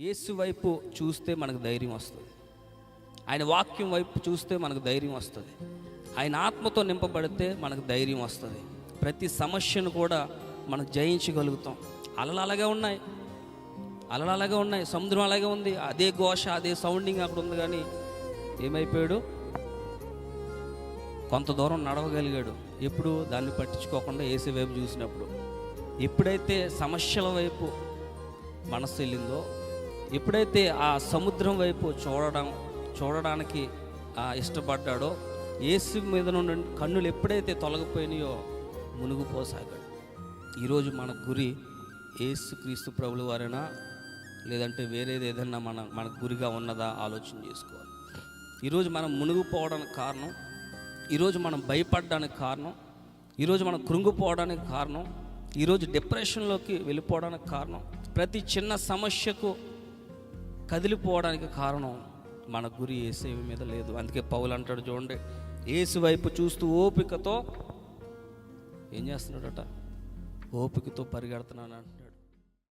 యేసు వైపు చూస్తే మనకు ధైర్యం వస్తుంది. ఆయన వాక్యం వైపు చూస్తే మనకు ధైర్యం వస్తుంది. ఆయన ఆత్మతో నింపబడితే మనకు ధైర్యం వస్తుంది. ప్రతి సమస్యను కూడా మనం జయించగలుగుతాం. అలలు అలాగే ఉన్నాయి. అలలు అలాగే ఉన్నాయి. సముద్రం అలాగే ఉంది. అదే ఘోష అదే సౌండింగ్ అక్కడ ఉంది కానీ ఏమైపోయాడు? కొంత దూరం నడవగలిగాడు. ఎప్పుడు దాన్ని పట్టించుకోకుండా ఏసీ వైపు చూసినప్పుడు. ఎప్పుడైతే సమస్యల వైపు మనసు వెళ్ళిందో ఎప్పుడైతే ఆ సముద్రం వైపు చూడడం చూడడానికి ఆ ఇష్టపడ్డాడో ఏసు మీద నుండి కన్నులు ఎప్పుడైతే తొలగిపోయినాయో మునిగిపోసాగాడు. ఈరోజు మన గురి ఏసు క్రీస్తు ప్రభుల వారైనా లేదంటే వేరేది ఏదైనా మన మన గురిగా ఉన్నదా ఆలోచన చేసుకోవాలి. ఈరోజు మనం మునిగిపోవడానికి కారణం ఈరోజు మనం భయపడడానికి కారణం ఈరోజు మనం కృంగిపోవడానికి కారణం ఈరోజు డిప్రెషన్లోకి వెళ్ళిపోవడానికి కారణం ప్రతి చిన్న సమస్యకు కదిలిపోవడానికి కారణం మన గురి ఏసేవి మీద లేదు. అందుకే పౌలు అంటాడు చూడండి ఏసు వైపు చూస్తూ ఓపికతో ఏం చేస్తున్నాడట? ఓపికతో పరిగెడుతున్నాను అంటున్నాడు